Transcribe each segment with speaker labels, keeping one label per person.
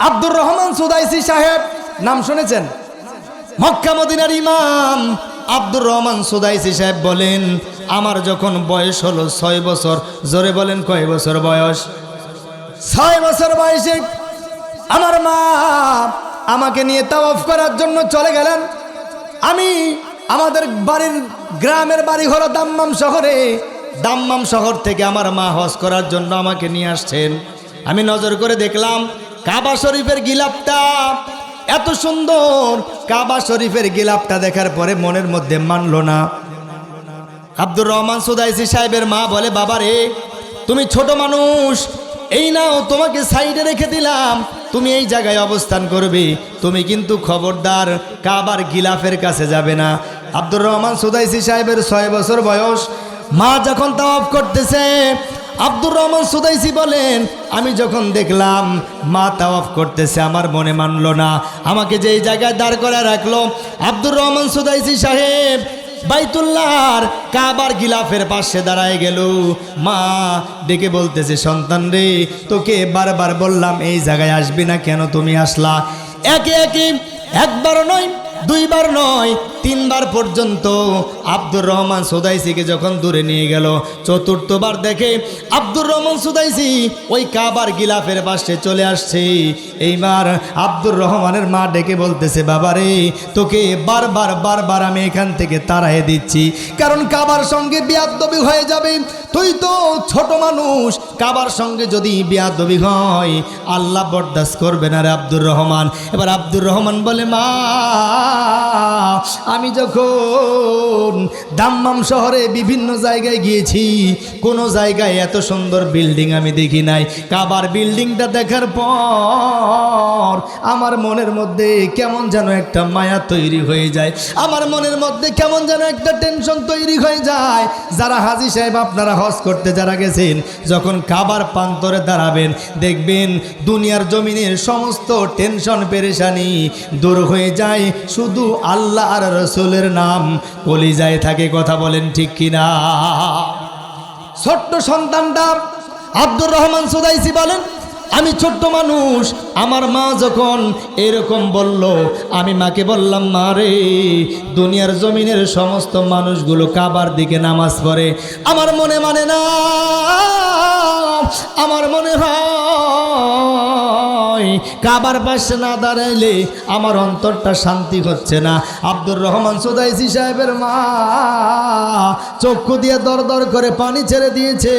Speaker 1: আব্দুর রহমান সুদাইসি সাহেব, নাম শুনেছেন? মক্কা মদিনার ইমাম আব্দুর রহমান সুদাইসি সাহেব বলেন, আমার যখন বয়স হলো ছয় বছর, জোরে বলেন কয় বছর বয়স? ছয় বছর বয়সে আমার মা আমাকে নিয়ে তাওয়াফ করার জন্য চলে গেলেন। আমি আমাদের বাড়ির গ্রামের বাড়ি হলো দাম্মাম শহরে। দাম্মাম শহর থেকে আমার মা হজ করার জন্য আমাকে নিয়ে আসছেন। আমি নজর করে দেখলাম কাবা শরীফের গিলাপটা এত সুন্দর। কাবা শরীফের গিলাপটা দেখার পরে মনের মধ্যে মানলো না। আব্দুর রহমান সুদাইসি সাহেবের মা বলে, বাবা রে, তুমি ছোট মানুষ, এই নাও, তোমাকে সাইডে রেখে দিলাম। তুমি এই জায়গায় অবস্থান করবে, তুমি কিন্তু খবরদার, কাবার গিলাফের কাছে যাবে না। আব্দুর রহমান সুদাইসি সাহেবের ছয় বছর বয়স। মা যখন তাওয়াফ করতেছে আব্দুর রহমান সুদাইসি বলেন, আমি যখন দেখলাম মা তাওয়াফ করতেছে, আমার মনে মানলো না। আমাকে যেই জায়গায় দাঁড় করে রাখল, আব্দুর রহমান সুদাইসি সাহেব বাইতুল্লাহর কাবার গিলাফের পাশে দাঁড়ায় গেল। মা ডেকে বলতেছে, সন্তান রে, তোকে বারবার বললাম, এই জায়গায় আসবি না কেন? তুমি আসলা। একে একে একবার নয়, দুইবার নয় তিনবার পর্যন্ত আব্দুর রহমান সুদাইসিকে যখন দূরে নিয়ে গেল, চতুর্থবার দেখে আব্দুর রহমান সুদাইসি ওই কাবার গিলাফের পাশে চলে আসছে। এইবার আব্দুর রহমানের মা ডেকে বলতেছে, বাবারে, তোকে বারবার বারবার আমি এখান থেকে তাড়াই দিচ্ছি। কারণ কাবার সঙ্গে বিয়াদবি হয়ে যাবে। তুই তো ছোট মানুষ। কাবার সঙ্গে যদি বিয়াদবি হয়, আল্লাহ বরদাস্ত করবে না রে আব্দুর রহমান। এবার আব্দুর রহমান বলে, মা আমি যখন দাম্মাম শহরে বিভিন্ন জায়গায় গিয়েছি, কোনো জায়গায় এত সুন্দর বিল্ডিং আমি দেখি নাই। কাবার বিল্ডিংটা দেখার পর আমার মনের মধ্যে কেমন যেন একটা মায়া তৈরি হয়ে যায়। আমার মনের মধ্যে কেমন যেন একটা টেনশন তৈরি হয়ে যায়। যারা হাজি সাহেব, আপনারা হজ করতে যারা গেছেন, যখন কাবার প্রান্তরে দাঁড়াবেন, দেখবেন দুনিয়ার জমিনের সমস্ত টেনশন পেরেশানি দূর হয়ে যায়। শুধু আল্লাহ আর রসুলের নাম কলিজায় থাকে কথা বলেন ঠিক কিনা? ছোট্ট সন্তানটা আব্দুর রহমান সুদাইসি বলেন, আমি ছোট্ট মানুষ, আমার মা যখন এরকম বলল, আমি মাকে বললাম, মা রে, দুনিয়ার জমিনের সমস্ত মানুষগুলো কাবার দিকে নামাজ পড়ে। আমার মনে মানে না, আমার মনে হয় কাবার পাশে না দাঁড়াইলে আমার অন্তরটা শান্তি হচ্ছে না। আব্দুর রহমান সুদাইসি সাহেবের মা চক্ষু দিয়ে দর দর করে পানি ছেড়ে দিয়েছে।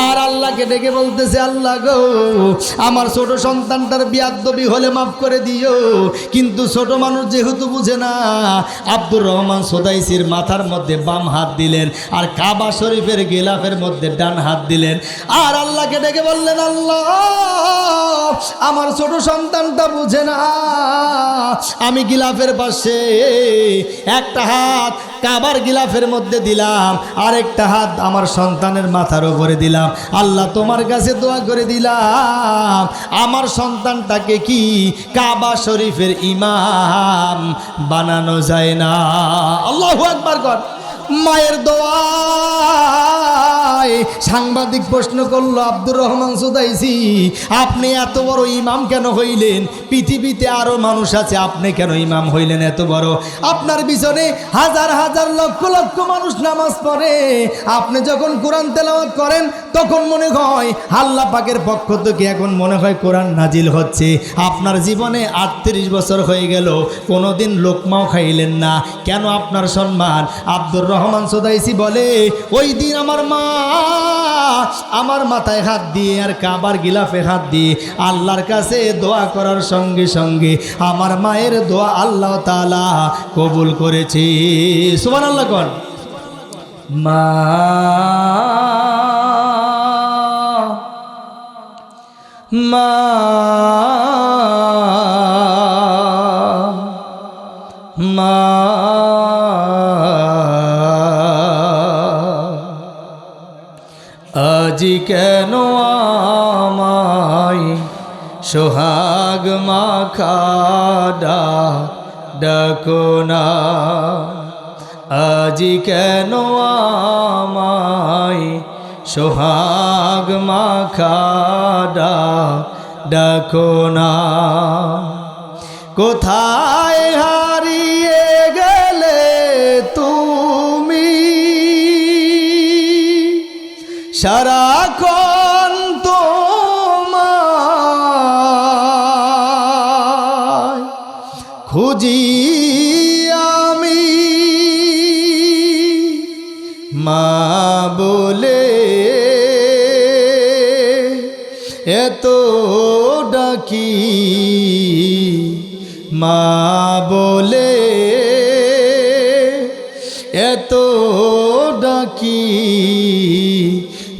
Speaker 1: আর আল্লাহকে ডেকে বলতেছে, আল্লাহ গো, আমার ছোট সন্তানটার বিয়াদ্দবি হলে মাফ করে দিও। কিন্তু ছোট মানুষ যেহেতু বুঝে না, আব্দুর রহমান সোদাইসির মাথার মধ্যে বাম হাত দিলেন আর কাবা শরীফের গেলাফের মধ্যে ডান হাত দিলেন। আর আল্লাহকে ডেকে বললেন, আল্লাহ আমার ছোট সন্তানটা বুঝে না। আমি গিলাফের পাশে একটা হাত কাবার গিলাফের মধ্যে দিলাম আর একটা হাত আমার সন্তানের মাথার উপরে দিলাম। আল্লাহ তোমার কাছে দোয়া করে দিলাম, আমার সন্তানটাকে কি কাবা শরীফের ইমাম বানানো যায় না? আল্লাহ একবার কর। মায়ের দোয়ায় সাংবাদিক প্রশ্ন করল, আব্দুর রহমান সুদাইসি, আপনি এত বড় ইমাম কেন হইলেন? পৃথিবীতে আরও মানুষ আছে, আপনি কেন ইমাম হইলেন এত বড়? আপনার পিছনে হাজার হাজার লক্ষ লক্ষ মানুষ নামাজ পড়ে। আপনি যখন কোরআন তেলাওয়াত করেন, তখন মনে হয় আল্লাহ পাকের পক্ষ থেকে এখন মনে হয় কোরআন নাজিল হচ্ছে। আপনার জীবনে আটত্রিশ বছর হয়ে গেল, কোনোদিন লোকমাও খাইলেন না। কেন আপনার সম্মান? আব্দুর রহমান সোদাইসি বলে, ওই দিন আমার মা আমার মাথায় হাত দিয়ে আর কাবার গিলাফে হাত দিয়ে আল্লাহর কাছে দোয়া করার সঙ্গে সঙ্গে আমার মায়ের দোয়া আল্লাহ তালা কবুল করেছি। সুমান আল্লাহ কন। মা মা মা আজি কেন আমায় সোহাগ মাখাডা ডাকো না? আজি কেন আমায় সোহাগ মাখাডা ডাকো না? কোথায় হারিয়ে গেলে তুমি? সারাক্ষণ খুঁজি আমি। মা বলে এত ডাকি। মা বলে এত ডাকি।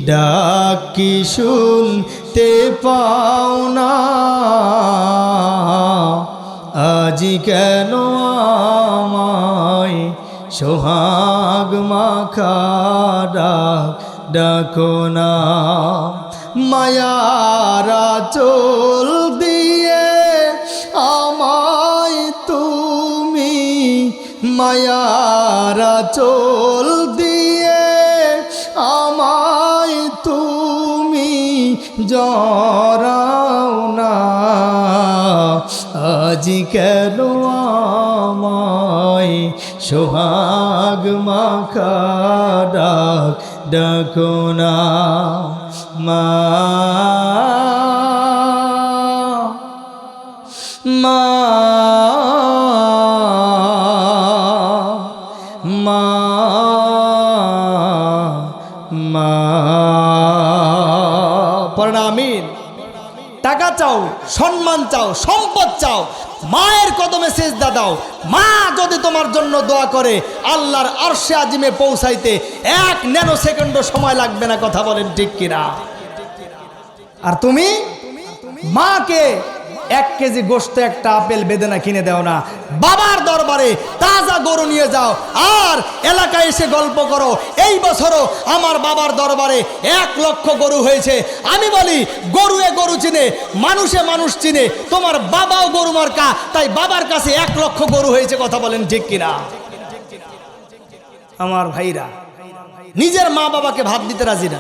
Speaker 1: ডাকি শুনতে পাও না। আজি কেন আমায় সোহাগ মাখা ডাক ডাকো না? মায়ারা চোল দিয়ে আমায় তুমি মায়ারা চোল দিয়ে আমায় তুমি জরাও আজি কেন আমায় সোহাগ মাখা ডাক মা চাও, সম্মান চাও, সম্পদ চাও, মায়ের কদমে সেজদা দাও। মা যদি তোমার জন্য দোয়া করে, আল্লাহর আরশে আজিমে পৌঁছাইতে এক ন্যানো সেকেন্ডও সময় লাগবে না, কথা বলেন ঠিক কিনা? আর তুমি? মাকে এক কেজি গোস্ত একটা আপেল বেদনা কিনে দেও না। বাবার দরবারে তাজা গরু নিয়ে যাও। আর এলাকায় এসে গল্প করো। এই বছরও আমার বাবার দরবারে এক লক্ষ গরু হয়েছে। আমি বলি গরুয়ে গরু চিনে মানুষে মানুষ চিনে। তোমার বাবাও গরু মার্কা তাই বাবার কাছে এক লক্ষ গরু হয়েছে কথা বলেন ঠিক কিনা? আমার ভাইরা নিজের মা বাবাকে ভাত দিতে রাজি না।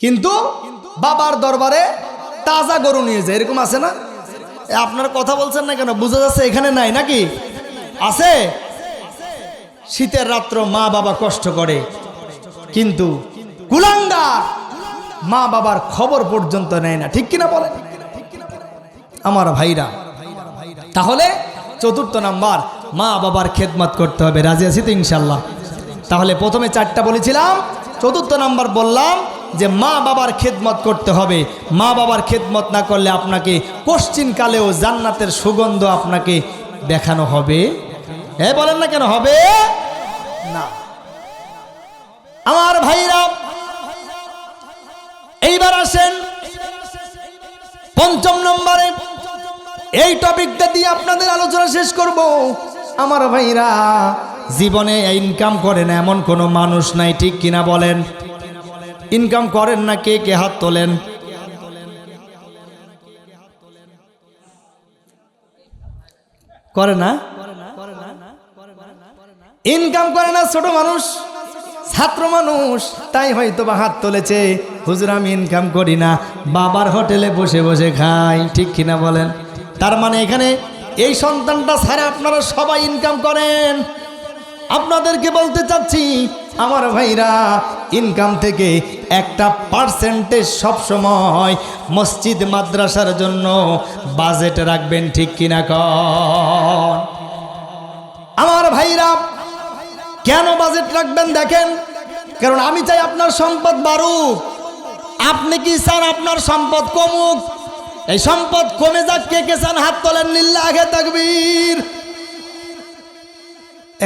Speaker 1: কিন্তু বাবার দরবারে তাজা গরু নিয়ে যায় এরকম আছে না? এ, আপনারা কথা বলছেন না কেন? বোঝা যাচ্ছে এখানে নাই নাকি? আছে? শীতের রাত্র মা বাবা কষ্ট করে। কিন্তু কুলাঙ্গা মা বাবার খবর পর্যন্ত নেয় না। ঠিক কিনা বলে আমার ভাইরা, তাহলে চতুর্থ নাম্বার, মা বাবার খেদমত করতে হবে। রাজি আছি তো ইনশাল্লাহ তাহলে প্রথমে চারটা বলেছিলাম, চতুর্থ নাম্বার বললাম যে মা বাবার খেদমত করতে হবে। মা বাবার খেদমত না করলে আপনাকে কালেও জান্নাতের সুগন্ধ আপনাকে দেখানো হবে। হ্যাঁ বলেন না কেন হবে? না। আমার ভাইরা, এইবার আসেন পঞ্চম নম্বরে। এই টপিকটা দিয়ে আপনাদের আলোচনা শেষ করব। আমার ভাইরা, জীবনে ইনকাম করে না এমন কোনো মানুষ নাই, ঠিক কিনা বলেন? ইনকাম করেন না, কে কে হাত তোলেন? করে না? ইনকাম করে না ছোট মানুষ, ছাত্র মানুষ, তাই হয়তো বা হাত তুলেছে। হুজুর, আমি ইনকাম করি না, বাবার হোটেলে বসে বসে খাই, ঠিক কিনা বলেন? তার মানে এখানে এই সন্তানটা ছাড়া আপনারা সবাই ইনকাম করেন। আপনাদেরকে বলতে চাচ্ছি আমার ভাইরা ইনকাম থেকে একটা পার্সেন্টেজ সবসময় মসজিদ, মাদ্রাসার জন্য বাজেট রাখবেন, ঠিক কিনা আমার ভাইরা, কেন বাজেট রাখবেন দেখেন? কারণ আমি চাই আপনার সম্পদ বাড়ুক। আপনি কি চান আপনার সম্পদ কমুক? এই সম্পদ কমে যাক, কে কে চান হাত তোলেন নিল্লা আগে তাকবীর।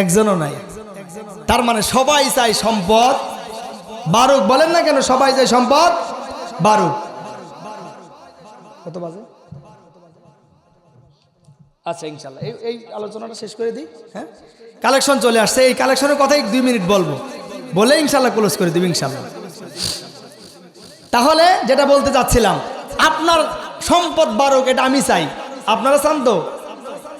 Speaker 1: একজনও নাই। তার মানে সবাই চাই সম্পদ। বারুক বলেন না কেন সবাই চাই সম্পদ? বারুক। আচ্ছা ইনশাল্লাহ। এই এই আলোচনাটা শেষ করে দিই হ্যাঁ? কালেকশন চলে আসছে। এই কালেকশনের কথাই দুই মিনিট বলব। বলে ইনশাল্লাহ ক্লোজ করে দিবি ইনশাল্লাহ। তাহলে যেটা বলতে চাচ্ছিলাম, আপনার সম্পদ বারক, এটা আমি চাই। আপনারা চান তো?